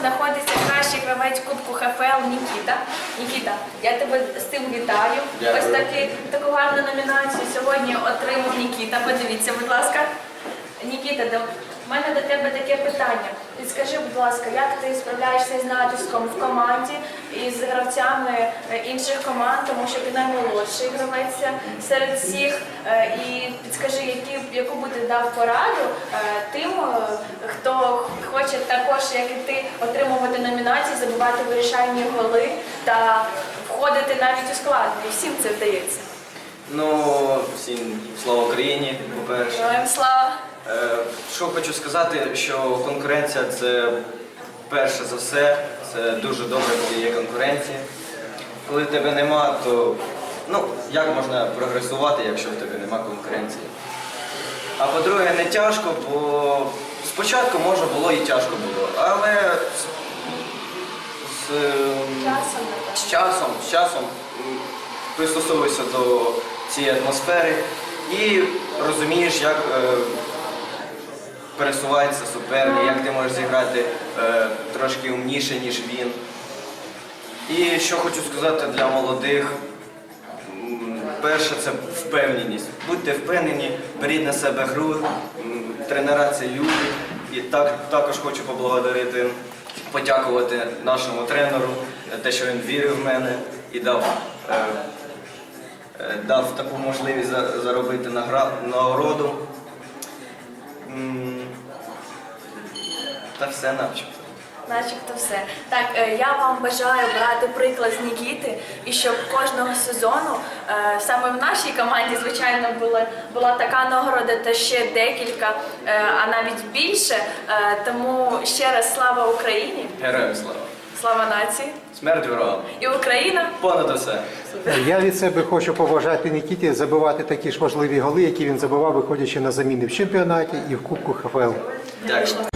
знаходиться кращий гравець Кубку ХФЛ Нікіта. Нікіта, я тебе з тим вітаю. Дякую. Ось таки, таку гарну номінацію сьогодні отримав Нікіта. Подивіться, будь ласка. Нікіта, до в мене до тебе таке питання. Підскажи, будь ласка, як ти справляєшся з натиском в команді і з гравцями е, інших команд, тому що ти наймолодший гравець серед всіх. Е, І підскажи, які, яку би ти дав пораду е, тим, хоче також, як і ти, отримувати номінації, забивати вирішальні голи та входити навіть у склад. Не всім це вдається. Ну, всім слава Україні, по-перше. Героям слава! Е, Що хочу сказати, що конкуренція це перше за все. Це дуже добре, коли є конкуренція. Коли тебе нема, то ну, як можна прогресувати, якщо в тебе нема конкуренції? А по-друге, не тяжко, бо спочатку може було і тяжко було, але з, з, Часом, з часом, з часом пристосовуєшся до цієї атмосфери і розумієш, як е, пересувається суперник, як ти можеш зіграти е, трошки умніше, ніж він. І що хочу сказати для молодих. Перше це впевненість. Будьте впевнені, беріть на себе гру, тренера це люди. І так, також хочу поблагодарити, подякувати нашому тренеру, те, що він вірив в мене і дав, е, е, дав таку можливість заробити нагороду. Та все начебто. Начебто все. Так, е, я вам бажаю брати приклад з Нікіти, і щоб кожного сезону е, саме в нашій команді, звичайно, була, була така нагорода та ще декілька, е, а навіть більше. Тому ще раз слава Україні, Героям слава! слава нації Смерть ворогам! і Україна. Понад усе! Я від себе хочу побажати Нікіті забивати такі ж важливі голи, які він забивав, виходячи на заміни в чемпіонаті і в Кубку ХФЛ. Дякую.